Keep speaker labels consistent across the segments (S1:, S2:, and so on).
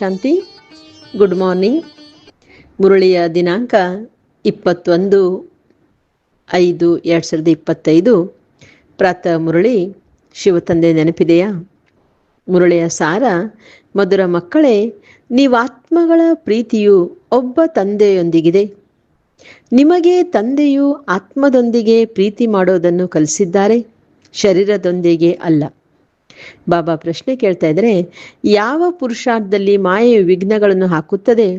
S1: ಶಾಂತಿ, good morning. ಮುರಳಿಯ ದಿನಾಂಕ ಇಪ್ಪತ್ತೊಂದು ಐದು ಎರಡು ಸಾವಿರದ ಇಪ್ಪತ್ತೈದು. ಪ್ರಾತಃ ಮುರಳಿ ಶಿವತಂದೆ ನೆನಪಿದೆಯಾ? ಮುರಳಿಯ ಸಾರ, ಮಧುರ ಮಕ್ಕಳೇ, ನೀವಾತ್ಮಗಳ ಪ್ರೀತಿಯು ಒಬ್ಬ ತಂದೆಯೊಂದಿಗಿದೆ. ನಿಮಗೆ ತಂದೆಯು ಆತ್ಮದೊಂದಿಗೆ ಪ್ರೀತಿ ಮಾಡೋದನ್ನು ಕಲಿಸಿದ್ದಾರೆ. ಶರೀರದೊಂದಿಗೆ ಅಲ್ಲ. ಬಾಬಾ ಪ್ರಶ್ನೆ ಕೇಳ್ತಾ ಇದ್ರೆ, ಯಾವ ಪುರುಷಾರ್ಥದಲ್ಲಿ ಮಾಯೆಯು ವಿಘ್ನಗಳನ್ನು ಹಾಕುತ್ತದೆ?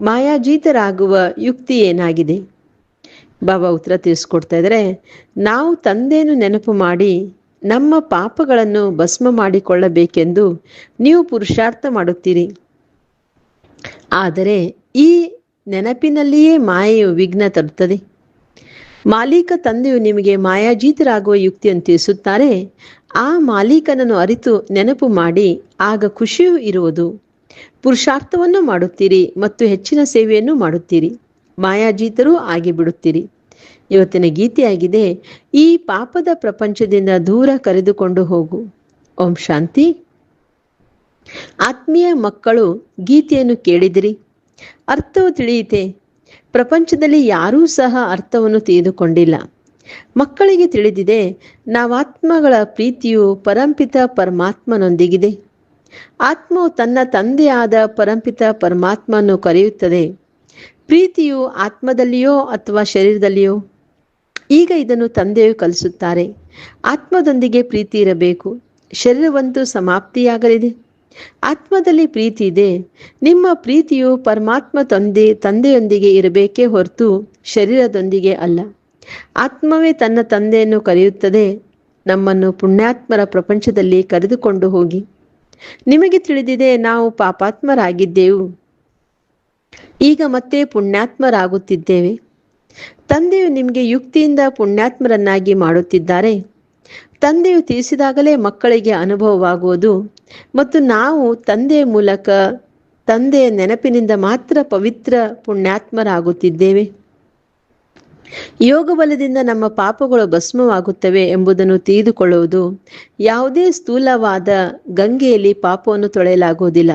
S1: ಮಾಯಾಜೀತರಾಗುವ ಯುಕ್ತಿ ಏನಾಗಿದೆ? ಬಾಬಾ ಉತ್ತರ ತಿಳಿಸ್ಕೊಡ್ತಾ ಇದ್ರೆ, ನಾವು ತಂದೆಯನ್ನು ನೆನಪು ಮಾಡಿ, ನಮ್ಮ ಪಾಪಗಳನ್ನು ಭಸ್ಮ ಮಾಡಿಕೊಳ್ಳಬೇಕೆಂದು ನೀವು ಪುರುಷಾರ್ಥ ಮಾಡುತ್ತೀರಿ. ಆದರೆ ಈ ನೆನಪಿನಲ್ಲಿಯೇ ಮಾಯೆಯು ವಿಘ್ನ ತರುತ್ತದೆ. ಮಾಲೀಕ ತಂದೆಯು ನಿಮಗೆ ಮಾಯಾಜೀತರಾಗುವ ಯುಕ್ತಿಯನ್ನು ತಿಳಿಸುತ್ತಾರೆ. ಆ ಮಾಲೀಕನನ್ನು ಅರಿತು ನೆನಪು ಮಾಡಿ, ಆಗ ಖುಷಿಯೂ ಇರುವುದು. ಪುರುಷಾರ್ಥವನ್ನು ಮಾಡುತ್ತೀರಿ ಮತ್ತು ಹೆಚ್ಚಿನ ಸೇವೆಯನ್ನು ಮಾಡುತ್ತೀರಿ. ಮಾಯಾಜೀತರೂ ಆಗಿಬಿಡುತ್ತೀರಿ. ಇವತ್ತಿನ ಗೀತೆಯಾಗಿದೆ, ಈ ಪಾಪದ ಪ್ರಪಂಚದಿಂದ ದೂರ ಕರೆದುಕೊಂಡು ಹೋಗು. ಓಂ ಶಾಂತಿ. ಆತ್ಮೀಯ ಮಕ್ಕಳು, ಗೀತೆಯನ್ನು ಕೇಳಿದಿರಿ. ಅರ್ಥವು ತಿಳಿಯಿತೆ ಪ್ರಪಂಚದಲ್ಲಿ ಯಾರೂ ಸಹ ಅರ್ಥವನ್ನು ತಿಳಿದುಕೊಂಡಿಲ್ಲ. ಮಕ್ಕಳಿಗೆ ತಿಳಿದಿದೆ, ನಾವಾತ್ಮಗಳ ಪ್ರೀತಿಯು ಪರಂಪಿತ ಪರಮಾತ್ಮನೊಂದಿಗಿದೆ. ಆತ್ಮವು ತನ್ನ ತಂದೆಯಾದ ಪರಂಪಿತ ಪರಮಾತ್ಮನ್ನು ಕರೆಯುತ್ತದೆ. ಪ್ರೀತಿಯು ಆತ್ಮದಲ್ಲಿಯೋ ಅಥವಾ ಶರೀರದಲ್ಲಿಯೋ? ಈಗ ಇದನ್ನು ತಂದೆಯು ಕಲಿಸುತ್ತಾರೆ. ಆತ್ಮದೊಂದಿಗೆ ಪ್ರೀತಿ ಇರಬೇಕು. ಶರೀರವಂತೂ ಸಮಾಪ್ತಿಯಾಗಲಿದೆ. ಆತ್ಮದಲ್ಲಿ ಪ್ರೀತಿ ಇದೆ. ನಿಮ್ಮ ಪ್ರೀತಿಯು ಪರಮಾತ್ಮ ತಂದೆ, ತಂದೆಯೊಂದಿಗೆ ಇರಬೇಕೇ ಹೊರತು ಶರೀರದೊಂದಿಗೆ ಅಲ್ಲ. ಆತ್ಮವೇ ತನ್ನ ತಂದೆಯನ್ನು ಕರೆಯುತ್ತದೆ. ನಮ್ಮನ್ನು ಪುಣ್ಯಾತ್ಮರ ಪ್ರಪಂಚದಲ್ಲಿ ಕರೆದುಕೊಂಡು ಹೋಗಿ. ನಿಮಗೆ ತಿಳಿದಿದೆ, ನಾವು ಪಾಪಾತ್ಮರಾಗಿದ್ದೆವು. ಈಗ ಮತ್ತೆ ಪುಣ್ಯಾತ್ಮರಾಗುತ್ತಿದ್ದೇವೆ. ತಂದೆಯು ನಿಮಗೆ ಯುಕ್ತಿಯಿಂದ ಪುಣ್ಯಾತ್ಮರನ್ನಾಗಿ ಮಾಡುತ್ತಿದ್ದಾರೆ. ತಂದೆಯು ತಿಳಿಸಿದಾಗಲೇ ಮಕ್ಕಳಿಗೆ ಅನುಭವವಾಗುವುದು ಮತ್ತು ನಾವು ತಂದೆಯ ಮೂಲಕ ತಂದೆಯ ನೆನಪಿನಿಂದ ಮಾತ್ರ ಪವಿತ್ರ ಪುಣ್ಯಾತ್ಮರಾಗುತ್ತಿದ್ದೇವೆ. ಯೋಗ ಬಲದಿಂದ ನಮ್ಮ ಪಾಪಗಳು ಭಸ್ಮವಾಗುತ್ತವೆ ಎಂಬುದನ್ನು ತಿಳಿದುಕೊಳ್ಳುವುದು ಯಾವುದೇ ಸ್ಥೂಲವಾದ ಗಂಗೆಯಲ್ಲಿ ಪಾಪವನ್ನು ತೊಳೆಯಲಾಗುವುದಿಲ್ಲ.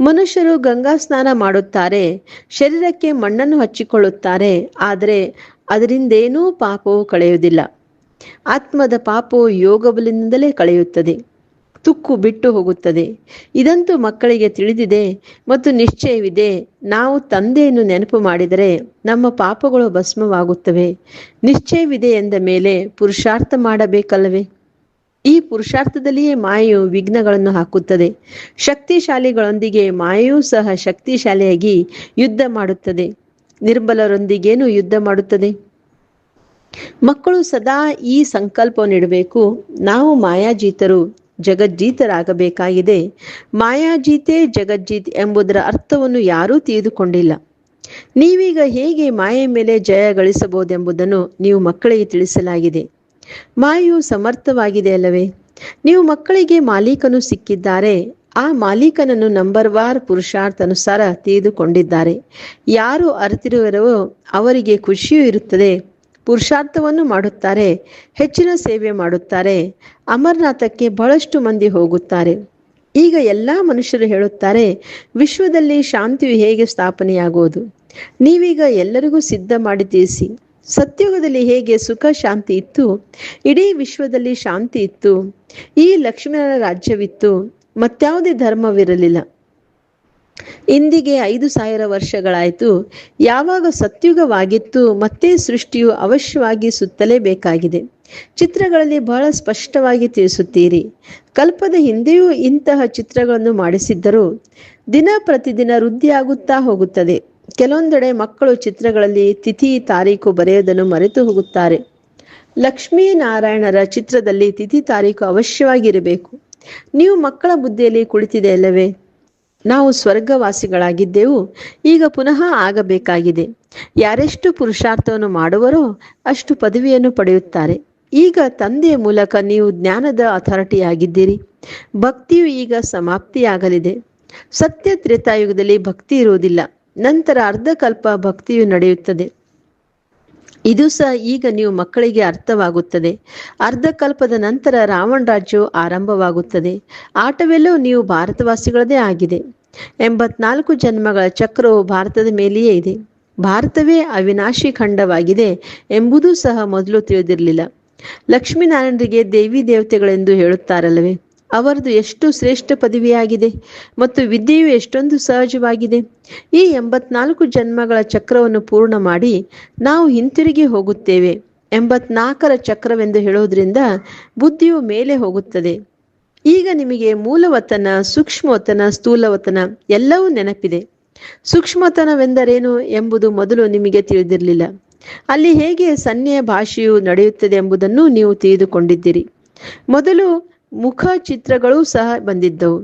S1: ಮನುಷ್ಯರು ಗಂಗಾ ಸ್ನಾನ ಮಾಡುತ್ತಾರೆ, ಶರೀರಕ್ಕೆ ಮಣ್ಣನ್ನು ಹಚ್ಚಿಕೊಳ್ಳುತ್ತಾರೆ, ಆದರೆ ಅದರಿಂದೇನೂ ಪಾಪವು ಕಳೆಯುವುದಿಲ್ಲ. ಆತ್ಮದ ಪಾಪವು ಯೋಗ ಬಲದಿಂದಲೇ ಕಳೆಯುತ್ತದೆ. ತುಕ್ಕು ಬಿಟ್ಟು ಹೋಗುತ್ತದೆ. ಇದಂತೂ ಮಕ್ಕಳಿಗೆ ತಿಳಿದಿದೆ ಮತ್ತು ನಿಶ್ಚಯವಿದೆ. ನಾವು ತಂದೆಯನ್ನು ನೆನಪು ಮಾಡಿದರೆ ನಮ್ಮ ಪಾಪಗಳು ಭಸ್ಮವಾಗುತ್ತವೆ. ನಿಶ್ಚಯವಿದೆ ಎಂದ ಮೇಲೆ ಪುರುಷಾರ್ಥ ಮಾಡಬೇಕಲ್ಲವೇ? ಈ ಪುರುಷಾರ್ಥದಲ್ಲಿಯೇ ಮಾಯೆಯು ವಿಘ್ನಗಳನ್ನು ಹಾಕುತ್ತದೆ. ಶಕ್ತಿಶಾಲಿಗಳೊಂದಿಗೆ ಮಾಯೆಯೂ ಸಹ ಶಕ್ತಿಶಾಲಿಯಾಗಿ ಯುದ್ಧ ಮಾಡುತ್ತದೆ. ನಿರ್ಬಲರೊಂದಿಗೇನು ಯುದ್ಧ ಮಾಡುತ್ತದೆ? ಮಕ್ಕಳು ಸದಾ ಈ ಸಂಕಲ್ಪವನ್ನು ಇಡಬೇಕು ನಾವು ಮಾಯಾಜೀತರು, ಜಗಜ್ಜೀತರಾಗಬೇಕಾಗಿದೆ. ಮಾಯಾಜೀತೆ ಜಗಜ್ಜೀತ್ ಎಂಬುದರ ಅರ್ಥವನ್ನು ಯಾರೂ ತಿಳಿದುಕೊಂಡಿಲ್ಲ. ನೀವೀಗ ಹೇಗೆ ಮಾಯೆ ಮೇಲೆ ಜಯ ಗಳಿಸಬಹುದೆಂಬುದನ್ನು ನೀವು ಮಕ್ಕಳಿಗೆ ತಿಳಿಸಲಾಗಿದೆ. ಮಾಯು ಸಮರ್ಥವಾಗಿದೆ ಅಲ್ಲವೇ? ನೀವು ಮಕ್ಕಳಿಗೆ ಮಾಲೀಕನು ಸಿಕ್ಕಿದ್ದಾರೆ. ಆ ಮಾಲೀಕನನ್ನು ನಂಬರ್ ವಾರ್ ಪುರುಷಾರ್ಥ ಅನುಸಾರ ತಿಳಿದುಕೊಂಡಿದ್ದಾರೆ. ಯಾರು ಅರಿತಿರುವರೋ ಅವರಿಗೆ ಖುಷಿಯೂ ಇರುತ್ತದೆ. ಪುರುಷಾರ್ಥವನ್ನು ಮಾಡುತ್ತಾರೆ, ಹೆಚ್ಚಿನ ಸೇವೆ ಮಾಡುತ್ತಾರೆ, ಅಮರನಾಥಕ್ಕೆ ಬಹಳಷ್ಟು ಮಂದಿ ಹೋಗುತ್ತಾರೆ. ಈಗ ಎಲ್ಲ ಮನುಷ್ಯರು ಹೇಳುತ್ತಾರೆ, ವಿಶ್ವದಲ್ಲಿ ಶಾಂತಿಯು ಹೇಗೆ ಸ್ಥಾಪನೆಯಾಗುವುದು? ನೀವೀಗ ಎಲ್ಲರಿಗೂ ಸಿದ್ಧ ಮಾಡಿ ತಿಳಿಸಿ ಸತ್ಯುಗದಲ್ಲಿ ಹೇಗೆ ಸುಖ, ಶಾಂತಿ ಇತ್ತು? ಇಡೀ ವಿಶ್ವದಲ್ಲಿ ಶಾಂತಿ ಇತ್ತು. ಈ ಲಕ್ಷ್ಮಣನ ರಾಜ್ಯವಿತ್ತು. ಮತ್ಯಾವುದೇ ಧರ್ಮವಿರಲಿಲ್ಲ. ಇಂದಿಗೆ ಐದು ಸಾವಿರ ವರ್ಷಗಳಾಯಿತು. ಯಾವಾಗ ಸತ್ಯುಗವಾಗಿತ್ತು, ಮತ್ತೆ ಸೃಷ್ಟಿಯು ಅವಶ್ಯವಾಗಿ ಸುತ್ತಲೇಬೇಕಾಗಿದೆ. ಚಿತ್ರಗಳಲ್ಲಿ ಬಹಳ ಸ್ಪಷ್ಟವಾಗಿ ತಿಳಿಸುತ್ತೀರಿ. ಕಲ್ಪದ ಹಿಂದೆಯೂ ಇಂತಹ ಚಿತ್ರಗಳನ್ನು ಮಾಡಿಸಿದ್ದರೂ, ದಿನ ಪ್ರತಿದಿನ ವೃದ್ಧಿಯಾಗುತ್ತಾ ಹೋಗುತ್ತದೆ. ಕೆಲವೊಂದೆಡೆ ಮಕ್ಕಳು ಚಿತ್ರಗಳಲ್ಲಿ ತಿಥಿ, ತಾರೀಕು ಬರೆಯುವುದನ್ನು ಮರೆತು ಹೋಗುತ್ತಾರೆ. ಲಕ್ಷ್ಮೀನಾರಾಯಣರ ಚಿತ್ರದಲ್ಲಿ ತಿಥಿ, ತಾರೀಕು ಅವಶ್ಯವಾಗಿರಬೇಕು. ನೀವು ಮಕ್ಕಳ ಬುದ್ಧಿಯಲ್ಲಿ ಕುಳಿತಿದೆ ಅಲ್ಲವೇ? ನಾವು ಸ್ವರ್ಗವಾಸಿಗಳಾಗಿದ್ದೆವು, ಈಗ ಪುನಃ ಆಗಬೇಕಾಗಿದೆ. ಯಾರೆಷ್ಟು ಪುರುಷಾರ್ಥವನ್ನು ಮಾಡುವರೋ ಅಷ್ಟು ಪದವಿಯನ್ನು ಪಡೆಯುತ್ತಾರೆ. ಈಗ ತಂದೆಯ ಮೂಲಕ ನೀವು ಜ್ಞಾನದ ಅಥಾರಿಟಿ ಆಗಿದ್ದೀರಿ ಭಕ್ತಿಯು ಈಗ ಸಮಾಪ್ತಿಯಾಗಲಿದೆ. ಸತ್ಯ ತ್ರೇತಾಯುಗದಲ್ಲಿ ಭಕ್ತಿ ಇರುವುದಿಲ್ಲ. ನಂತರ ಅರ್ಧಕಲ್ಪ ಭಕ್ತಿಯು ನಡೆಯುತ್ತದೆ. ಇದು ಸಹ ಈಗ ನೀವು ಮಕ್ಕಳಿಗೆ ಅರ್ಥವಾಗುತ್ತದೆ. ಅರ್ಧಕಲ್ಪದ ನಂತರ ರಾವಣ ರಾಜ್ಯವು ಆರಂಭವಾಗುತ್ತದೆ. ಆಟವೆಲ್ಲವೂ ನೀವು ಭಾರತವಾಸಿಗಳದೇ ಆಗಿದೆ. ಎಂಬತ್ನಾಲ್ಕು ಜನ್ಮಗಳ ಚಕ್ರವು ಭಾರತದ ಮೇಲೆಯೇ ಇದೆ. ಭಾರತವೇ ಅವಿನಾಶಿ ಖಂಡವಾಗಿದೆ ಎಂಬುದೂ ಸಹ ಮೊದಲು ತಿಳಿದಿರಲಿಲ್ಲ. ಲಕ್ಷ್ಮೀನಾರಾಯಣರಿಗೆ ದೇವಿ ದೇವತೆಗಳೆಂದು ಹೇಳುತ್ತಾರಲ್ಲವೇ? ಅವರದು ಎಷ್ಟು ಶ್ರೇಷ್ಠ ಪದವಿಯಾಗಿದೆ ಮತ್ತು ವಿದ್ಯೆಯು ಎಷ್ಟೊಂದು ಸಹಜವಾಗಿದೆ. ಈ ಎಂಬತ್ನಾಲ್ಕು ಜನ್ಮಗಳ ಚಕ್ರವನ್ನು ಪೂರ್ಣ ಮಾಡಿ ನಾವು ಹಿಂತಿರುಗಿ ಹೋಗುತ್ತೇವೆ. ಎಂಬತ್ನಾಲ್ಕರ ಚಕ್ರವೆಂದು ಹೇಳೋದ್ರಿಂದ ಬುದ್ಧಿಯು ಮೇಲೆ ಹೋಗುತ್ತದೆ. ಈಗ ನಿಮಗೆ ಮೂಲವತನ, ಸೂಕ್ಷ್ಮವತನ, ಸ್ಥೂಲವತನ ಎಲ್ಲವೂ ನೆನಪಿದೆ. ಸೂಕ್ಷ್ಮತನವೆಂದರೇನು ಎಂಬುದು ಮೊದಲು ನಿಮಗೆ ತಿಳಿದಿರಲಿಲ್ಲ. ಅಲ್ಲಿ ಹೇಗೆ ಸನ್ನೆಯ ಭಾಷೆಯು ನಡೆಯುತ್ತದೆ ಎಂಬುದನ್ನು ನೀವು ತಿಳಿದುಕೊಂಡಿದ್ದೀರಿ. ಮೊದಲು ಮುಖ ಚಿತ್ರಗಳು ಸಹ ಬಂದಿದ್ದವು.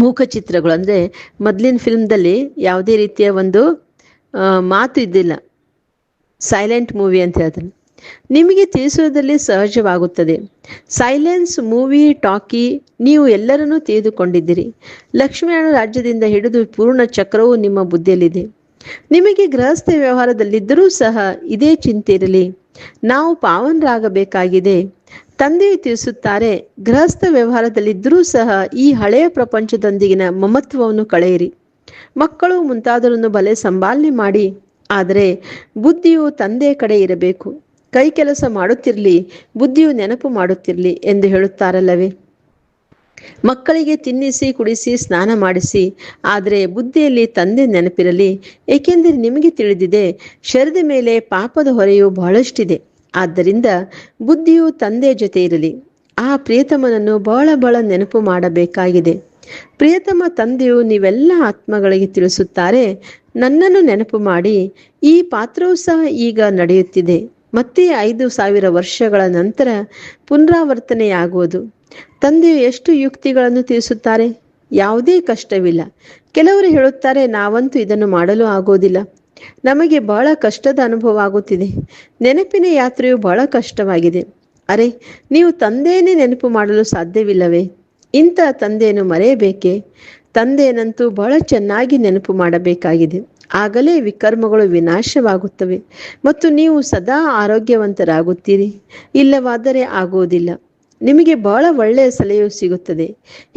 S1: ಮೂಕ ಚಿತ್ರಗಳು ಅಂದರೆ ಮೊದಲಿನ ಫಿಲ್ಮ್ದಲ್ಲಿ ಯಾವುದೇ ರೀತಿಯ ಒಂದು ಮಾತು ಇದ್ದಿಲ್ಲ. ಸೈಲೆಂಟ್ ಮೂವಿ ಅಂತ ಹೇಳ್ತಾರೆ. ನಿಮಗೆ ತಿಳಿಸುವುದರಲ್ಲಿ ಸಹಜವಾಗುತ್ತದೆ. ಸೈಲೆನ್ಸ್ ಮೂವಿ ಟಾಕಿ ನೀವು ಎಲ್ಲರನ್ನೂ ತಿಳಿದುಕೊಂಡಿದ್ದೀರಿ. ಲಕ್ಷ್ಮೀನಾರಾಯಣ ರಾಜ್ಯದಿಂದ ಹಿಡಿದು ಪೂರ್ಣ ಚಕ್ರವು ನಿಮ್ಮ ಬುದ್ಧಿಯಲ್ಲಿದೆ. ನಿಮಗೆ ಗೃಹಸ್ಥ ವ್ಯವಹಾರದಲ್ಲಿದ್ದರೂ ಸಹ ಇದೇ ಚಿಂತೆ ಇರಲಿ. ನಾವು ಪಾವನರಾಗಬೇಕಾಗಿದೆ. ತಂದೆಯು ತಿಳಿಸುತ್ತಾರೆ, ಗೃಹಸ್ಥ ವ್ಯವಹಾರದಲ್ಲಿದ್ದರೂ ಸಹ ಈ ಹಳೆಯ ಪ್ರಪಂಚದೊಂದಿಗಿನ ಮಮತ್ವವನ್ನು ಕಳೆಯಿರಿ. ಮಕ್ಕಳು ಮುಂತಾದರನ್ನು ಬಲೆ ಸಂಭಾಲನೆ ಮಾಡಿ, ಆದರೆ ಬುದ್ಧಿಯು ತಂದೆ ಕಡೆ ಇರಬೇಕು. ಕೈ ಕೆಲಸ ಮಾಡುತ್ತಿರಲಿ, ಬುದ್ಧಿಯು ನೆನಪು ಮಾಡುತ್ತಿರಲಿ ಎಂದು ಹೇಳುತ್ತಾರಲ್ಲವೇ? ಮಕ್ಕಳಿಗೆ ತಿನ್ನಿಸಿ, ಕುಡಿಸಿ, ಸ್ನಾನ ಮಾಡಿಸಿ, ಆದರೆ ಬುದ್ಧಿಯಲ್ಲಿ ತಂದೆ ನೆನಪಿರಲಿ, ಏಕೆಂದರೆ ನಿಮಗೆ ತಿಳಿದಿದೆ ಶರದ ಮೇಲೆ ಪಾಪದ ಹೊರೆಯು ಬಹಳಷ್ಟಿದೆ. ಆದ್ದರಿಂದ ಬುದ್ಧಿಯು ತಂದೆ ಜೊತೆ ಇರಲಿ ಆ ಪ್ರಿಯತಮನನ್ನು ಬಹಳ ಬಹಳ ನೆನಪು ಮಾಡಬೇಕಾಗಿದೆ. ಪ್ರಿಯತಮ ತಂದೆಯು ನೀವೆಲ್ಲ ಆತ್ಮಗಳಿಗೆ ತಿಳಿಸುತ್ತಾರೆ, ನನ್ನನ್ನು ನೆನಪು ಮಾಡಿ, ಈ ಪಾತ್ರವೂ ಸಹ ಈಗ ನಡೆಯುತ್ತಿದೆ. ಮತ್ತೆ ಐದು ಸಾವಿರ ವರ್ಷಗಳ ನಂತರ ಪುನರಾವರ್ತನೆಯಾಗುವುದು. ತಂದೆಯು ಎಷ್ಟು ಯುಕ್ತಿಗಳನ್ನು ತಿಳಿಸುತ್ತಾರೆ? ಯಾವುದೇ ಕಷ್ಟವಿಲ್ಲ. ಕೆಲವರು ಹೇಳುತ್ತಾರೆ, ನಾವಂತೂ ಇದನ್ನು ಮಾಡಲು ಆಗೋದಿಲ್ಲ. ನಮಗೆ ಬಹಳ ಕಷ್ಟದ ಅನುಭವ ಆಗುತ್ತಿದೆ. ನೆನಪಿನ ಯಾತ್ರೆಯು ಬಹಳ ಕಷ್ಟವಾಗಿದೆ. ಅರೆ, ನೀವು ತಂದೆಯನ್ನೇ ನೆನಪು ಮಾಡಲು ಸಾಧ್ಯವಿಲ್ಲವೇ? ಇಂಥ ತಂದೆಯನ್ನು ಮರೆಯಬೇಕೆ? ತಂದೆಯನ್ನಂತೂ ಬಹಳ ಚೆನ್ನಾಗಿ ನೆನಪು ಮಾಡಬೇಕಾಗಿದೆ. ಆಗಲೇ ವಿಕರ್ಮಗಳು ವಿನಾಶವಾಗುತ್ತವೆ. ಮತ್ತು ನೀವು ಸದಾ ಆರೋಗ್ಯವಂತರಾಗುತ್ತೀರಿ. ಇಲ್ಲವಾದರೆ ಆಗುವುದಿಲ್ಲ. ನಿಮಗೆ ಬಹಳ ಒಳ್ಳೆಯ ಸಲಹೆಯು ಸಿಗುತ್ತದೆ.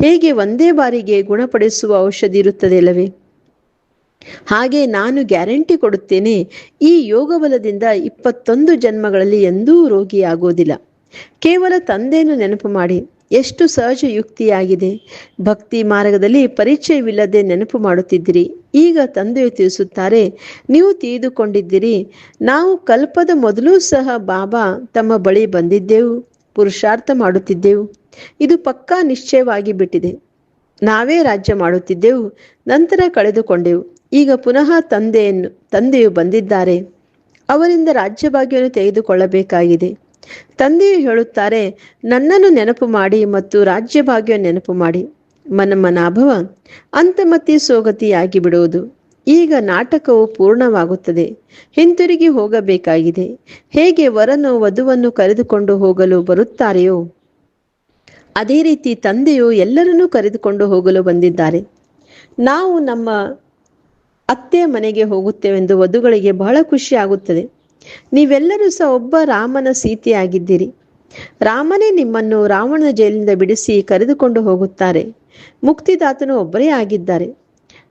S1: ಹೇಗೆ ಒಂದೇ ಬಾರಿಗೆ ಗುಣಪಡಿಸುವ ಔಷಧಿ ಇರುತ್ತದೆ ಅಲ್ಲವೇ? ಹಾಗೆ ನಾನು ಗ್ಯಾರಂಟಿ ಕೊಡುತ್ತೇನೆ, ಈ ಯೋಗ ಬಲದಿಂದ ಇಪ್ಪತ್ತೊಂದು ಜನ್ಮಗಳಲ್ಲಿ ಎಂದೂ ರೋಗಿಯಾಗೋದಿಲ್ಲ. ಕೇವಲ ತಂದೆಯನ್ನು ನೆನಪು ಮಾಡಿ, ಎಷ್ಟು ಸಹಜ ಯುಕ್ತಿಯಾಗಿದೆ ಭಕ್ತಿ ಮಾರ್ಗದಲ್ಲಿ ಪರಿಚಯವಿಲ್ಲದೆ ನೆನಪು ಮಾಡುತ್ತಿದ್ದಿರಿ. ಈಗ ತಂದೆಯು ತಿಳಿಸುತ್ತಾರೆ, ನೀವು ತಿಳಿದುಕೊಂಡಿದ್ದೀರಿ. ನಾವು ಕಲ್ಪದ ಮೊದಲೂ ಸಹ ಬಾಬಾ ತಮ್ಮ ಬಳಿ ಬಂದಿದ್ದೆವು, ಪುರುಷಾರ್ಥ ಮಾಡುತ್ತಿದ್ದೆವು. ಇದು ಪಕ್ಕಾ ನಿಶ್ಚಯವಾಗಿ ಬಿಟ್ಟಿದೆ. ನಾವೇ ರಾಜ್ಯ ಮಾಡುತ್ತಿದ್ದೆವು, ನಂತರ ಕಳೆದುಕೊಂಡೆವು. ಈಗ ಪುನಃ ತಂದೆಯನ್ನು, ತಂದೆಯು ಬಂದಿದ್ದಾರೆ. ಅವರಿಂದ ರಾಜ್ಯಭಾಗ್ಯವನ್ನು ತೆಗೆದುಕೊಳ್ಳಬೇಕಾಗಿದೆ. ತಂದೆಯು ಹೇಳುತ್ತಾರೆ, ನನ್ನನ್ನು ನೆನಪು ಮಾಡಿ ಮತ್ತು ರಾಜ್ಯಭಾಗ್ಯ ನೆನಪು ಮಾಡಿ. ಮನಮನಾಭವ, ಅಂತಮತಿ ಸೋಗತಿಯಾಗಿ ಬಿಡುವುದು ಈಗ ನಾಟಕವು ಪೂರ್ಣವಾಗುತ್ತದೆ. ಹಿಂತಿರುಗಿ ಹೋಗಬೇಕಾಗಿದೆ. ಹೇಗೆ ವರನು ವಧುವನ್ನು ಕರೆದುಕೊಂಡು ಹೋಗಲು ಬರುತ್ತಾರೆಯೋ? ಅದೇ ರೀತಿ ತಂದೆಯು ಎಲ್ಲರನ್ನೂ ಕರೆದುಕೊಂಡು ಹೋಗಲು ಬಂದಿದ್ದಾರೆ. ನಾವು ನಮ್ಮ ಅತ್ತೆಯ ಮನೆಗೆ ಹೋಗುತ್ತೇವೆಂದು ವಧುಗಳಿಗೆ ಬಹಳ ಖುಷಿ ಆಗುತ್ತದೆ ನೀವೆಲ್ಲರೂ ಸಹ ಒಬ್ಬ ರಾಮನ ಸೀತೆಯಾಗಿದ್ದೀರಿ. ರಾಮನೇ ನಿಮ್ಮನ್ನು ರಾವಣನ ಜೈಲಿನಿಂದ ಬಿಡಿಸಿ ಕರೆದುಕೊಂಡು ಹೋಗುತ್ತಾರೆ. ಮುಕ್ತಿದಾತನು ಒಬ್ಬರೇ ಆಗಿದ್ದಾರೆ.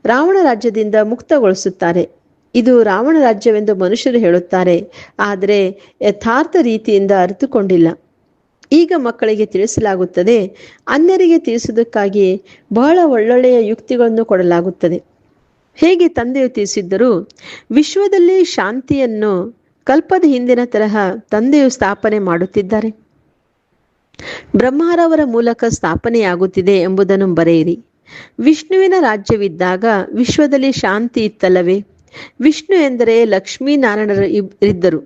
S1: ರಾವಣ ರಾಜ್ಯದಿಂದ ಮುಕ್ತಗೊಳಿಸುತ್ತಾರೆ. ಇದು ರಾವಣ ರಾಜ್ಯವೆಂದು ಮನುಷ್ಯರು ಹೇಳುತ್ತಾರೆ. ಆದರೆ ಯಥಾರ್ಥ ರೀತಿಯಿಂದ ಅರಿತುಕೊಂಡಿಲ್ಲ. ಈಗ ಮಕ್ಕಳಿಗೆ ತಿಳಿಸಲಾಗುತ್ತದೆ. ಅನ್ಯರಿಗೆ ತಿಳಿಸುವುದಕ್ಕಾಗಿ ಬಹಳ ಒಳ್ಳೊಳ್ಳೆಯ ಯುಕ್ತಿಗಳನ್ನು ಕೊಡಲಾಗುತ್ತದೆ. ಹೇಗೆ ತಂದೆಯು ತಿಳಿಸಿದ್ದರೂ? ವಿಶ್ವದಲ್ಲಿ ಶಾಂತಿಯನ್ನು ಕಲ್ಪದ ಹಿಂದಿನ ತರಹ ತಂದೆಯು ಸ್ಥಾಪನೆ ಮಾಡುತ್ತಿದ್ದಾರೆ. ಬ್ರಹ್ಮಾರವರ ಮೂಲಕ ಸ್ಥಾಪನೆಯಾಗುತ್ತಿದೆ ಎಂಬುದನ್ನು ಬರೆಯಿರಿ. ವಿಷ್ಣುವಿನ ರಾಜ್ಯವಿದ್ದಾಗ ವಿಶ್ವದಲ್ಲಿ ಶಾಂತಿ ಇತ್ತಲ್ಲವೇ? ವಿಷ್ಣು ಎಂದರೆ ಲಕ್ಷ್ಮೀನಾರಾಯಣರು ಇದ್ದರು.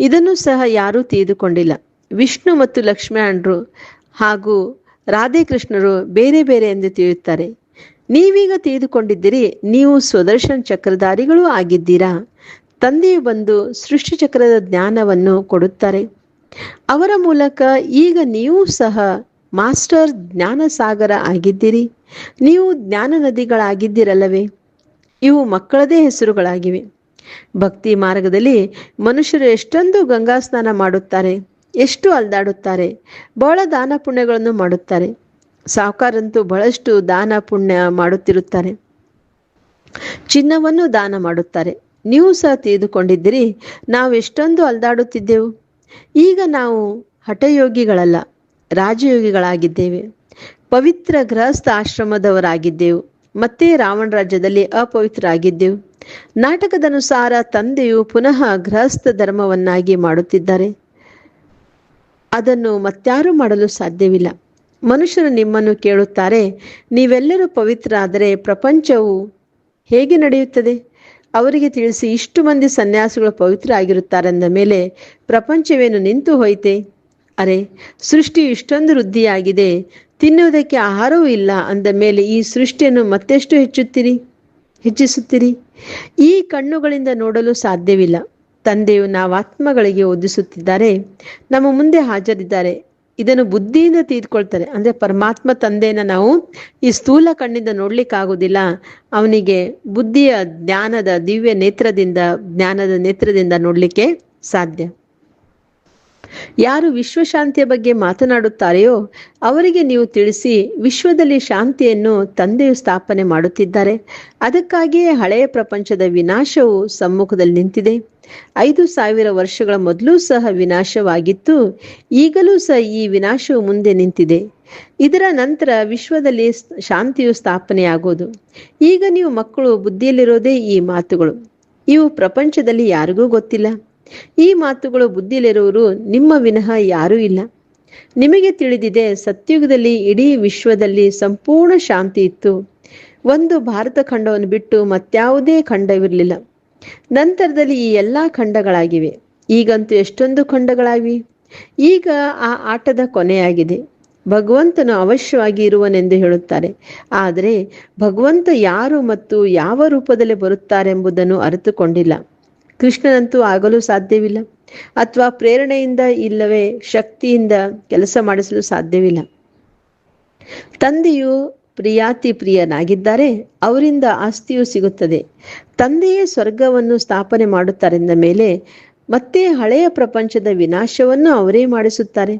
S1: ಇದನ್ನು ಸಹ ಯಾರೂ ತಿಳಿದುಕೊಂಡಿಲ್ಲ. ವಿಷ್ಣು ಮತ್ತು ಲಕ್ಷ್ಮೀನಾರಾಯಣರು ಹಾಗೂ ರಾಧೇಕೃಷ್ಣರು ಬೇರೆ ಬೇರೆ ಎಂದು ತಿಳಿಯುತ್ತಾರೆ. ನೀವೀಗ ತಿಳಿದುಕೊಂಡಿದ್ದೀರಿ, ನೀವು ಸ್ವದರ್ಶನ ಚಕ್ರಧಾರಿಗಳೂ ಆಗಿದ್ದೀರಾ? ತಂದೆಯು ಬಂದು ಸೃಷ್ಟಿಚಕ್ರದ ಜ್ಞಾನವನ್ನು ಕೊಡುತ್ತಾರೆ. ಅವರ ಮೂಲಕ ಈಗ ನೀವು ಸಹ ಮಾಸ್ಟರ್ ಜ್ಞಾನ ಸಾಗರ ಆಗಿದ್ದೀರಿ. ನೀವು ಜ್ಞಾನ ನದಿಗಳಾಗಿದ್ದೀರಲ್ಲವೇ? ಇವು ಮಕ್ಕಳದೇ ಹೆಸರುಗಳಾಗಿವೆ. ಭಕ್ತಿ ಮಾರ್ಗದಲ್ಲಿ ಮನುಷ್ಯರು ಎಷ್ಟೊಂದು ಗಂಗಾ ಸ್ನಾನ ಮಾಡುತ್ತಾರೆ, ಎಷ್ಟು ಅಲ್ದಾಡುತ್ತಾರೆ, ಬಹಳ ದಾನ ಪುಣ್ಯಗಳನ್ನು ಮಾಡುತ್ತಾರೆ. ಸಾವುಕಾರಂತೂ ಬಹಳಷ್ಟು ದಾನ ಪುಣ್ಯ ಮಾಡುತ್ತಿರುತ್ತಾರೆ. ಚಿನ್ನವನ್ನು ದಾನ ಮಾಡುತ್ತಾರೆ. ನೀವು ಸಹ ತಿಳಿದುಕೊಂಡಿದ್ದೀರಿ ನಾವು ಎಷ್ಟೊಂದು ಅಲ್ದಾಡುತ್ತಿದ್ದೆವು. ಈಗ ನಾವು ಹಠಯೋಗಿಗಳಲ್ಲ, ರಾಜಯೋಗಿಗಳಾಗಿದ್ದೇವೆ. ಪವಿತ್ರ ಗೃಹಸ್ಥ ಆಶ್ರಮದವರಾಗಿದ್ದೆವು. ಮತ್ತೆ ರಾವಣ ರಾಜ್ಯದಲ್ಲಿ ಅಪವಿತ್ರರಾಗಿದ್ದೆವು. ನಾಟಕದನುಸಾರ ತಂದೆಯು ಪುನಃ ಗೃಹಸ್ಥ ಧರ್ಮವನ್ನಾಗಿ ಮಾಡುತ್ತಿದ್ದಾರೆ. ಅದನ್ನು ಮತ್ಯಾರೂ ಮಾಡಲು ಸಾಧ್ಯವಿಲ್ಲ. ಮನುಷ್ಯರು ನಿಮ್ಮನ್ನು ಕೇಳುತ್ತಾರೆ, ನೀವೆಲ್ಲರೂ ಪವಿತ್ರ ಆದರೆ ಪ್ರಪಂಚವು ಹೇಗೆ ನಡೆಯುತ್ತದೆ? ಅವರಿಗೆ ತಿಳಿಸಿ ಇಷ್ಟು ಮಂದಿ ಸನ್ಯಾಸಿಗಳು ಪವಿತ್ರ ಆಗಿರುತ್ತಾರೆಂದ ಮೇಲೆ ಪ್ರಪಂಚವೇನು ನಿಂತು ಹೋಯಿತೆ? ಅರೆ, ಸೃಷ್ಟಿ ಇಷ್ಟೊಂದು ವೃದ್ಧಿಯಾಗಿದೆ, ತಿನ್ನುವುದಕ್ಕೆ ಆಹಾರವೂ ಇಲ್ಲ ಅಂದ ಮೇಲೆ ಈ ಸೃಷ್ಟಿಯನ್ನು ಮತ್ತೆಷ್ಟು ಹೆಚ್ಚುತ್ತೀರಿ? ಹೆಚ್ಚಿಸುತ್ತೀರಿ? ಈ ಕಣ್ಣುಗಳಿಂದ ನೋಡಲು ಸಾಧ್ಯವಿಲ್ಲ. ತಂದೆಯು ನಾವು ಆತ್ಮಗಳಿಗೆ ಓದಿಸುತ್ತಿದ್ದಾರೆ, ನಮ್ಮ ಮುಂದೆ ಹಾಜರಿದ್ದಾರೆ. ಇದನ್ನು ಬುದ್ಧಿಯಿಂದ ತೀದ್ಕೊಳ್ತಾರೆ ಅಂದ್ರೆ ಪರಮಾತ್ಮ ತಂದೆಯನ್ನ ನಾವು ಈ ಸ್ಥೂಲ ಕಣ್ಣಿಂದ ನೋಡ್ಲಿಕ್ಕಾಗೋದಿಲ್ಲ. ಅವನಿಗೆ ಬುದ್ಧಿಯ ಜ್ಞಾನದ ದಿವ್ಯ ನೇತ್ರದಿಂದ, ಜ್ಞಾನದ ನೇತ್ರದಿಂದ ನೋಡ್ಲಿಕ್ಕೆ ಸಾಧ್ಯ. ಯಾರು ವಿಶ್ವಶಾಂತಿಯ ಬಗ್ಗೆ ಮಾತನಾಡುತ್ತಾರೆಯೋ ಅವರಿಗೆ ನೀವು ತಿಳಿಸಿ ವಿಶ್ವದಲ್ಲಿ ಶಾಂತಿಯನ್ನು ತಂದೆಯು ಸ್ಥಾಪನೆ ಮಾಡುತ್ತಿದ್ದಾರೆ. ಅದಕ್ಕಾಗಿಯೇ ಹಳೆಯ ಪ್ರಪಂಚದ ವಿನಾಶವು ಸಮ್ಮುಖದಲ್ಲಿ ನಿಂತಿದೆ. ಐದು ಸಾವಿರ ವರ್ಷಗಳ ಮೊದಲು ಸಹ ವಿನಾಶವಾಗಿತ್ತು. ಈಗಲೂ ಸಹ ಈ ವಿನಾಶವು ಮುಂದೆ ನಿಂತಿದೆ. ಇದರ ನಂತರ ವಿಶ್ವದಲ್ಲಿ ಶಾಂತಿಯು ಸ್ಥಾಪನೆಯಾಗುವುದು. ಈಗ ನೀವು ಮಕ್ಕಳು ಬುದ್ಧಿಯಲ್ಲಿರೋದೇ ಈ ಮಾತುಗಳು. ಇವು ಪ್ರಪಂಚದಲ್ಲಿ ಯಾರಿಗೂ ಗೊತ್ತಿಲ್ಲ. ಈ ಮಾತುಗಳು ಬುದ್ಧಿಲಿರುವರು, ನಿಮ್ಮ ವಿನಃ ಯಾರೂ ಇಲ್ಲ. ನಿಮಗೆ ತಿಳಿದಿದೆ, ಸತ್ಯುಗದಲ್ಲಿ ಇಡೀ ವಿಶ್ವದಲ್ಲಿ ಸಂಪೂರ್ಣ ಶಾಂತಿ ಇತ್ತು. ಒಂದು ಭಾರತ ಖಂಡವನ್ನು ಬಿಟ್ಟು ಮತ್ಯಾವುದೇ ಖಂಡವಿರಲಿಲ್ಲ. ನಂತರದಲ್ಲಿ ಈ ಎಲ್ಲ ಖಂಡಗಳಾಗಿವೆ. ಈಗಂತೂ ಎಷ್ಟೊಂದು ಖಂಡಗಳಾಗಿವೆ? ಈಗ ಆ ಆಟದ ಕೊನೆಯಾಗಿದೆ. ಭಗವಂತನು ಅವಶ್ಯವಾಗಿ ಇರುವನೆಂದು ಹೇಳುತ್ತಾರೆ. ಆದರೆ ಭಗವಂತ ಯಾರು ಮತ್ತು ಯಾವ ರೂಪದಲ್ಲಿ ಬರುತ್ತಾರೆಂಬುದನ್ನು ಅರಿತುಕೊಂಡಿಲ್ಲ. ಕೃಷ್ಣನಂತೂ ಆಗಲು ಸಾಧ್ಯವಿಲ್ಲ. ಅಥವಾ ಪ್ರೇರಣೆಯಿಂದ ಇಲ್ಲವೇ ಶಕ್ತಿಯಿಂದ ಕೆಲಸ ಮಾಡಿಸಲು ಸಾಧ್ಯವಿಲ್ಲ. ತಂದೆಯು ಪ್ರಿಯಾತಿ ಪ್ರಿಯನಾಗಿದ್ದಾರೆ ಅವರಿಂದ ಆಸ್ತಿಯು ಸಿಗುತ್ತದೆ. ತಂದೆಯೇ ಸ್ವರ್ಗವನ್ನು ಸ್ಥಾಪನೆ ಮಾಡುತ್ತಾರೆಂದ ಮೇಲೆ ಮತ್ತೆ ಹಳೆಯ ಪ್ರಪಂಚದ ವಿನಾಶವನ್ನು ಅವರೇ ಮಾಡಿಸುತ್ತಾರೆ.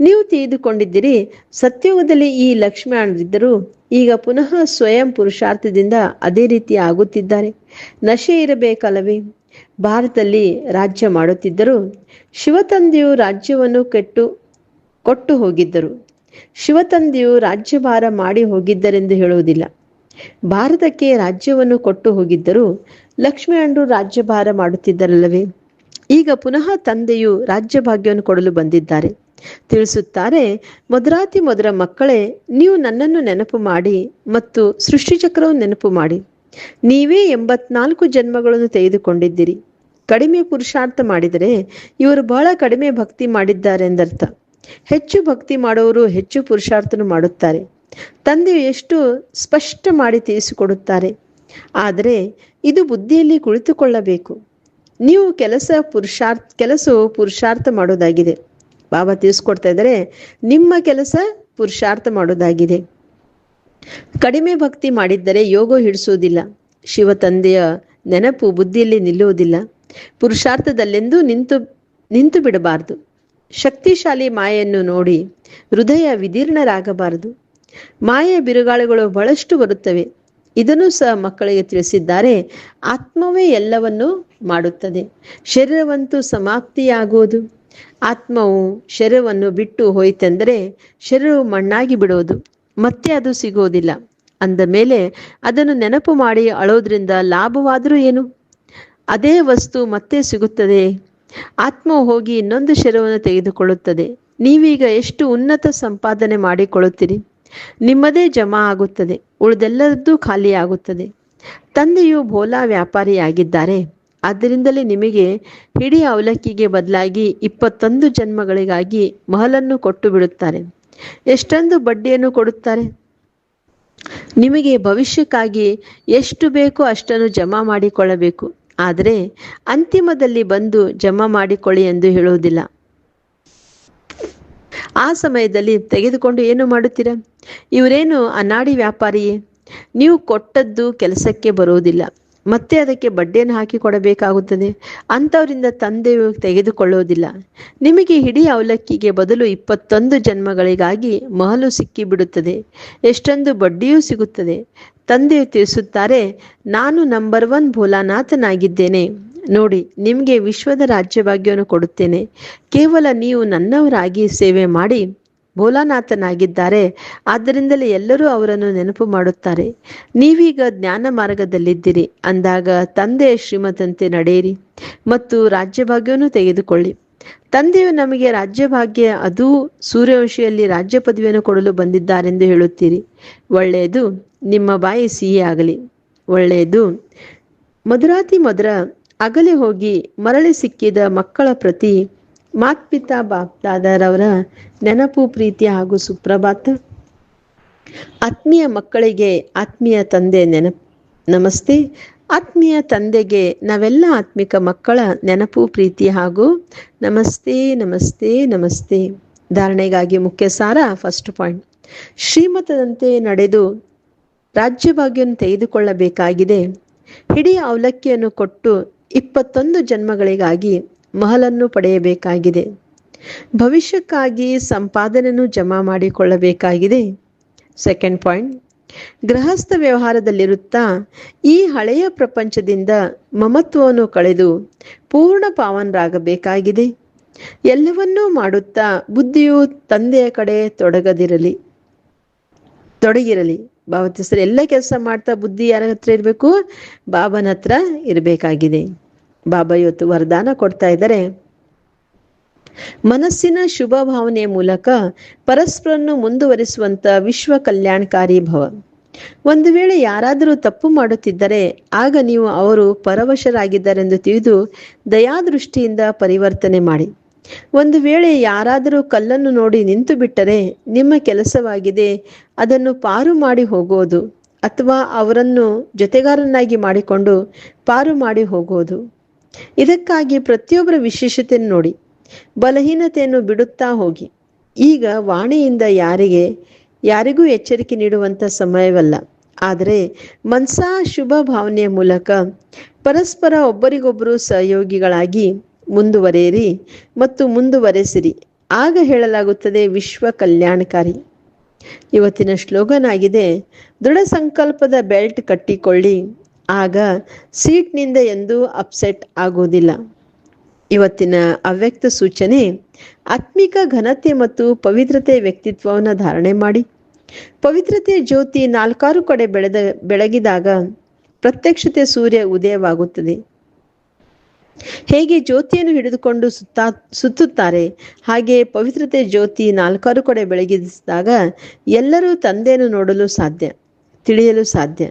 S1: ನೀವು ತಿಳಿದುಕೊಂಡಿದ್ದೀರಿ ಸತ್ಯಯುಗದಲ್ಲಿ ಈ ಲಕ್ಷ್ಮಣರಿದ್ದರು ಈಗ ಪುನಃ ಸ್ವಯಂ ಪುರುಷಾರ್ಥದಿಂದ ಅದೇ ರೀತಿ ಆಗುತ್ತಿದ್ದಾರೆ. ನಶೆ ಇರಬೇಕಲ್ಲವೇ? ಭಾರತದಲ್ಲಿ ರಾಜ್ಯ ಮಾಡುತ್ತಿದ್ದರು. ಶಿವತಂದೆಯು ರಾಜ್ಯವನ್ನು ಕೆಟ್ಟು, ಕೊಟ್ಟು ಹೋಗಿದ್ದರು. ಶಿವತಂದೆಯು ರಾಜ್ಯಭಾರ ಮಾಡಿ ಹೋಗಿದ್ದರೆಂದು ಹೇಳುವುದಿಲ್ಲ. ಭಾರತಕ್ಕೆ ರಾಜ್ಯವನ್ನು ಕೊಟ್ಟು ಹೋಗಿದ್ದರು ಲಕ್ಷ್ಮೀನಾರಾಯಣರು ರಾಜ್ಯಭಾರ ಮಾಡುತ್ತಿದ್ದರಲ್ಲವೇ? ಈಗ ಪುನಃ ತಂದೆಯು ರಾಜ್ಯ ಭಾಗ್ಯವನ್ನು ಕೊಡಲು ಬಂದಿದ್ದಾರೆ. ತಿಳಿಸುತ್ತಾರೆ ಮಧುರಾತಿ ಮಧುರ ಮಕ್ಕಳೇ, ನೀವು ನನ್ನನ್ನು ನೆನಪು ಮಾಡಿ ಮತ್ತು ಸೃಷ್ಟಿಚಕ್ರವನ್ನು ನೆನಪು ಮಾಡಿ. ನೀವೇ ಎಂಬತ್ನಾಲ್ಕು ಜನ್ಮಗಳನ್ನು ತೆಗೆದುಕೊಂಡಿದ್ದೀರಿ. ಕಡಿಮೆ ಪುರುಷಾರ್ಥ ಮಾಡಿದರೆ ಇವರು ಬಹಳ ಕಡಿಮೆ ಭಕ್ತಿ ಮಾಡಿದ್ದಾರೆ ಎಂದರ್ಥ. ಹೆಚ್ಚು ಭಕ್ತಿ ಮಾಡುವವರು ಹೆಚ್ಚು ಪುರುಷಾರ್ಥನು ಮಾಡುತ್ತಾರೆ. ತಂದೆ ಎಷ್ಟು ಸ್ಪಷ್ಟ ಮಾಡಿ ತಿಳಿಸಿಕೊಡುತ್ತಾರೆ. ಆದರೆ ಇದು ಬುದ್ಧಿಯಲ್ಲಿ ಕುಳಿತುಕೊಳ್ಳಬೇಕು. ನೀವು ಕೆಲಸ ಪುರುಷಾರ್ಥ, ಕೆಲಸವು ಪುರುಷಾರ್ಥ ಮಾಡೋದಾಗಿದೆ ಬಾಬಾ ತಿಳಿಸ್ಕೊಡ್ತಾ ಇದ್ದಾರೆ, ನಿಮ್ಮ ಕೆಲಸ ಪುರುಷಾರ್ಥ ಮಾಡೋದಾಗಿದೆ ಕಡಿಮೆ ಭಕ್ತಿ ಮಾಡಿದ್ದರೆ ಯೋಗ ಹಿಡಿಸುವುದಿಲ್ಲ. ಶಿವ ತಂದೆಯ ನೆನಪು ಬುದ್ಧಿಯಲ್ಲಿ ನಿಲ್ಲುವುದಿಲ್ಲ. ಪುರುಷಾರ್ಥದಲ್ಲೆಂದೂ ನಿಂತು ನಿಂತು ಬಿಡಬಾರದು. ಶಕ್ತಿಶಾಲಿ ಮಾಯೆಯನ್ನು ನೋಡಿ ಹೃದಯ ವಿದೀರ್ಣರಾಗಬಾರದು. ಮಾಯೆಯ ಬಿರುಗಾಳಿಗಳು ಬಹಳಷ್ಟು ಬರುತ್ತವೆ. ಇದನ್ನು ಸಹ ಮಕ್ಕಳಿಗೆ ತಿಳಿಸಿದ್ದಾರೆ. ಆತ್ಮವೇ ಎಲ್ಲವನ್ನೂ ಮಾಡುತ್ತದೆ. ಶರೀರವಂತೂ ಸಮಾಪ್ತಿಯಾಗುವುದು. ಆತ್ಮವು ಶರೀರವನ್ನು ಬಿಟ್ಟು ಹೋಯಿತೆಂದರೆ ಶರೀರವು ಮಣ್ಣಾಗಿ ಬಿಡೋದು ಮತ್ತೆ ಅದು ಸಿಗೋದಿಲ್ಲ ಅಂದ ಮೇಲೆ ಅದನ್ನು ನೆನಪು ಮಾಡಿ ಅಳೋದ್ರಿಂದ ಲಾಭವಾದರೂ ಏನು? ಅದೇ ವಸ್ತು ಮತ್ತೆ ಸಿಗುತ್ತದೆ. ಆತ್ಮ ಹೋಗಿ ಇನ್ನೊಂದು ಶರವನ್ನು ತೆಗೆದುಕೊಳ್ಳುತ್ತದೆ. ನೀವೀಗ ಎಷ್ಟು ಉನ್ನತ ಸಂಪಾದನೆ ಮಾಡಿಕೊಳ್ಳುತ್ತೀರಿ? ನಿಮ್ಮದೇ ಜಮಾ ಆಗುತ್ತದೆ. ಉಳಿದೆಲ್ಲರದ್ದು ಖಾಲಿಯಾಗುತ್ತದೆ. ತಂದೆಯು ಭೋಲಾ ವ್ಯಾಪಾರಿಯಾಗಿದ್ದಾರೆ. ಆದ್ದರಿಂದಲೇ ನಿಮಗೆ ಹಿಡಿ ಅವಲಕ್ಕಿಗೆ ಬದಲಾಗಿ ಇಪ್ಪತ್ತೊಂದು ಜನ್ಮಗಳಿಗಾಗಿ ಮಹಲನ್ನು ಕೊಟ್ಟು ಬಿಡುತ್ತಾರೆ ಎಷ್ಟೊಂದು ಬಡ್ಡಿಯನ್ನು ಕೊಡುತ್ತಾರೆ? ನಿಮಗೆ ಭವಿಷ್ಯಕ್ಕಾಗಿ ಎಷ್ಟು ಬೇಕೋ ಅಷ್ಟನ್ನು ಜಮಾ ಮಾಡಿಕೊಳ್ಳಬೇಕು. ಆದರೆ ಅಂತಿಮದಲ್ಲಿ ಬಂದು ಜಮಾ ಮಾಡಿಕೊಳ್ಳಿ ಎಂದು ಹೇಳುವುದಿಲ್ಲ. ಆ ಸಮಯದಲ್ಲಿ ತೆಗೆದುಕೊಂಡು ಏನು ಮಾಡುತ್ತೀರಾ? ಇವರೇನು ಅನಾಡಿ ವ್ಯಾಪಾರಿಯೇ? ನೀವು ಕೊಟ್ಟದ್ದು ಕೆಲಸಕ್ಕೆ ಬರುವುದಿಲ್ಲ. ಮತ್ತೆ ಅದಕ್ಕೆ ಬಡ್ಡಿಯನ್ನು ಹಾಕಿ ಕೊಡಬೇಕಾಗುತ್ತದೆ. ಅಂಥವರಿಂದ ತಂದೆಯು ತೆಗೆದುಕೊಳ್ಳುವುದಿಲ್ಲ. ನಿಮಗೆ ಹಿಡಿ ಅವಲಕ್ಕಿಗೆ ಬದಲು ಇಪ್ಪತ್ತೊಂದು ಜನ್ಮಗಳಿಗಾಗಿ ಮಹಲು ಸಿಕ್ಕಿಬಿಡುತ್ತದೆ. ಎಷ್ಟೊಂದು ಬಡ್ಡಿಯೂ ಸಿಗುತ್ತದೆ. ತಂದೆಯು ತಿಳಿಸುತ್ತಾರೆ, ನಾನು ನಂಬರ್ ಒನ್ ಭೋಲಾನಾಥನಾಗಿದ್ದೇನೆ. ನೋಡಿ, ನಿಮಗೆ ವಿಶ್ವದ ರಾಜ್ಯಭಾಗ್ಯವನ್ನು ಕೊಡುತ್ತೇನೆ. ಕೇವಲ ನೀವು ನನ್ನವರಾಗಿ ಸೇವೆ ಮಾಡಿ ಭೋಲಾನಾಥನಾಗಿದ್ದಾರೆ. ಆದ್ದರಿಂದಲೇ ಎಲ್ಲರೂ ಅವರನ್ನು ನೆನಪು ಮಾಡುತ್ತಾರೆ. ನೀವೀಗ ಜ್ಞಾನ ಮಾರ್ಗದಲ್ಲಿದ್ದೀರಿ. ಅಂದಾಗ ತಂದೆಯ ಶ್ರೀಮತಂತೆ ನಡೆಯಿರಿ ಮತ್ತು ರಾಜ್ಯಭಾಗ್ಯವನ್ನು ತೆಗೆದುಕೊಳ್ಳಿ. ತಂದೆಯು ನಮಗೆ ರಾಜ್ಯಭಾಗ್ಯ ಅದು ಸೂರ್ಯವಂಶಿಯಲ್ಲಿ ರಾಜ್ಯ ಪದವಿಯನ್ನು ಕೊಡಲು ಬಂದಿದ್ದಾರೆಂದು ಹೇಳುತ್ತೀರಿ. ಒಳ್ಳೆಯದು, ನಿಮ್ಮ ಬಾಯಿ ಸಿಹಿ ಆಗಲಿ. ಒಳ್ಳೆಯದು, ಮಧುರಾತಿ ಮಧುರ ಅಗಲೆ ಹೋಗಿ ಮರಳಿ ಸಿಕ್ಕಿದ ಮಕ್ಕಳ ಪ್ರತಿ ಮಾತ್ಪಿತಾ ಬಾಪ್ದಾದರವರ ನೆನಪು, ಪ್ರೀತಿ ಹಾಗೂ ಸುಪ್ರಭಾತ. ಆತ್ಮೀಯ ಮಕ್ಕಳಿಗೆ ಆತ್ಮೀಯ ತಂದೆ ನೆನಪು. ನಮಸ್ತೆ ಆತ್ಮೀಯ ತಂದೆಗೆ ನಾವೆಲ್ಲ ಆತ್ಮಿಕ ಮಕ್ಕಳ ನೆನಪು, ಪ್ರೀತಿ ಹಾಗೂ ನಮಸ್ತೆ ನಮಸ್ತೆ ನಮಸ್ತೆ ಧಾರಣೆಗಾಗಿ ಮುಖ್ಯ ಸಾರ ಫಸ್ಟ್ ಪಾಯಿಂಟ್ ಶ್ರೀಮತದಂತೆ ನಡೆದು ರಾಜ್ಯಭಾಗ್ಯವನ್ನು ತೆಗೆದುಕೊಳ್ಳಬೇಕಾಗಿದೆ. ಹಿಡಿ ಅವಲಕ್ಕಿಯನ್ನು ಕೊಟ್ಟು ಇಪ್ಪತ್ತೊಂದು ಜನ್ಮಗಳಿಗಾಗಿ ಮಹಲನ್ನು ಪಡೆಯಬೇಕಾಗಿದೆ. ಭವಿಷ್ಯಕ್ಕಾಗಿ ಸಂಪಾದನೆಯನ್ನು ಜಮಾ ಮಾಡಿಕೊಳ್ಳಬೇಕಾಗಿದೆ. ಸೆಕೆಂಡ್ ಪಾಯಿಂಟ್ ಗೃಹಸ್ಥ ವ್ಯವಹಾರದಲ್ಲಿರುತ್ತಾ ಈ ಹಳೆಯ ಪ್ರಪಂಚದಿಂದ ಮಮತ್ವವನ್ನು ಕಳೆದು ಪೂರ್ಣ ಪಾವನರಾಗಬೇಕಾಗಿದೆ. ಎಲ್ಲವನ್ನೂ ಮಾಡುತ್ತಾ ಬುದ್ಧಿಯು ತಂದೆಯ ಕಡೆ ತೊಡಗದಿರಲಿ. ತೊಡಗಿರಲಿ. ಬಾಬಾ ಎಲ್ಲ ಕೆಲಸ ಮಾಡ್ತಾ ಬುದ್ಧಿ ಯಾರ ಹತ್ರ ಇರಬೇಕು? ಬಾಬನ ಹತ್ರ ಇರಬೇಕಾಗಿದೆ. ಬಾಬಾ ಇವತ್ತು ವರದಾನ ಕೊಡ್ತಾ ಇದ್ದಾರೆ. ಮನಸ್ಸಿನ ಶುಭ ಭಾವನೆಯ ಮೂಲಕ ಪರಸ್ಪರನ್ನು ಮುಂದುವರಿಸುವಂತ ವಿಶ್ವ ಕಲ್ಯಾಣಕಾರಿ ಭವ. ಒಂದು ವೇಳೆ ಯಾರಾದರೂ ತಪ್ಪು ಮಾಡುತ್ತಿದ್ದರೆ ಆಗ ನೀವು ಅವರು ಪರವಶರಾಗಿದ್ದಾರೆಂದು ತಿಳಿದು ದಯಾದೃಷ್ಟಿಯಿಂದ ಪರಿವರ್ತನೆ ಮಾಡಿ. ಒಂದು ವೇಳೆ ಯಾರಾದರೂ ಕಲ್ಲನ್ನು ನೋಡಿ ನಿಂತು ಬಿಟ್ಟರೆ ನಿಮ್ಮ ಕೆಲಸವಾಗಿದೆ, ಅದನ್ನು ಪಾರು ಮಾಡಿ ಹೋಗುವುದು ಅಥವಾ ಅವರನ್ನು ಜೊತೆಗಾರನಾಗಿ ಮಾಡಿಕೊಂಡು ಪಾರು ಮಾಡಿ ಹೋಗೋದು ಇದಕ್ಕಾಗಿ ಪ್ರತಿಯೊಬ್ಬರ ವಿಶೇಷತೆಯನ್ನು ನೋಡಿ. ಬಲಹೀನತೆಯನ್ನು ಬಿಡುತ್ತಾ ಹೋಗಿ. ಈಗ ವಾಣಿಯಿಂದ ಯಾರಿಗೆ, ಯಾರಿಗೂ ಎಚ್ಚರಿಕೆ ನೀಡುವಂಥ ಸಮಯವಲ್ಲ. ಆದರೆ ಮನ್ಸಾ ಶುಭ ಭಾವನೆಯ ಮೂಲಕ ಪರಸ್ಪರ ಒಬ್ಬರಿಗೊಬ್ಬರು ಸಹಯೋಗಿಗಳಾಗಿ ಮುಂದುವರೆಯಿರಿ ಮತ್ತು ಮುಂದುವರೆಸಿರಿ. ಆಗ ಹೇಳಲಾಗುತ್ತದೆ ವಿಶ್ವ ಕಲ್ಯಾಣಕಾರಿ. ಇವತ್ತಿನ ಶ್ಲೋಗನ್ ಆಗಿದೆ ದೃಢ ಸಂಕಲ್ಪದ ಬೆಲ್ಟ್ ಕಟ್ಟಿಕೊಳ್ಳಿ. ಆಗ ಸೀಟ್ನಿಂದ ಎಂದೂ ಅಪ್ಸೆಟ್ ಆಗುವುದಿಲ್ಲ. ಇವತ್ತಿನ ಅವ್ಯಕ್ತ ಸೂಚನೆ, ಆತ್ಮಿಕ ಘನತೆ ಮತ್ತು ಪವಿತ್ರತೆ ವ್ಯಕ್ತಿತ್ವವನ್ನು ಧಾರಣೆ ಮಾಡಿ. ಪವಿತ್ರತೆ ಜ್ಯೋತಿ ನಾಲ್ಕಾರು ಕಡೆ ಬೆಳೆದ, ಬೆಳಗಿದಾಗ ಪ್ರತ್ಯಕ್ಷತೆ ಸೂರ್ಯ ಉದಯವಾಗುತ್ತದೆ. ಹೇಗೆ ಜ್ಯೋತಿಯನ್ನು ಹಿಡಿದುಕೊಂಡು ಸುತ್ತಾ, ಸುತ್ತುತ್ತಾರೆ, ಹಾಗೆ ಪವಿತ್ರತೆ ಜ್ಯೋತಿ ನಾಲ್ಕಾರು ಕಡೆ ಬೆಳಗಿಸಿದಾಗ ಎಲ್ಲರೂ ತಂದೆಯನ್ನು ನೋಡಲು ಸಾಧ್ಯ, ತಿಳಿಯಲು ಸಾಧ್ಯ.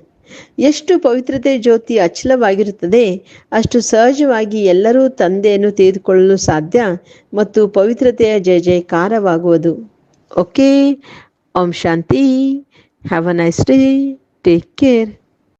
S1: ಎಷ್ಟು ಪವಿತ್ರತೆ ಜ್ಯೋತಿ ಅಚಲವಾಗಿರುತ್ತದೆ, ಅಷ್ಟು ಸಹಜವಾಗಿ ಎಲ್ಲರೂ ತಂದೆಯನ್ನು ತೆಗೆದುಕೊಳ್ಳಲು ಸಾಧ್ಯ ಮತ್ತು ಪವಿತ್ರತೆಯ ಜಯ ಜಯಕಾರವಾಗುವುದು. Okay Om Shanti have a nice day take care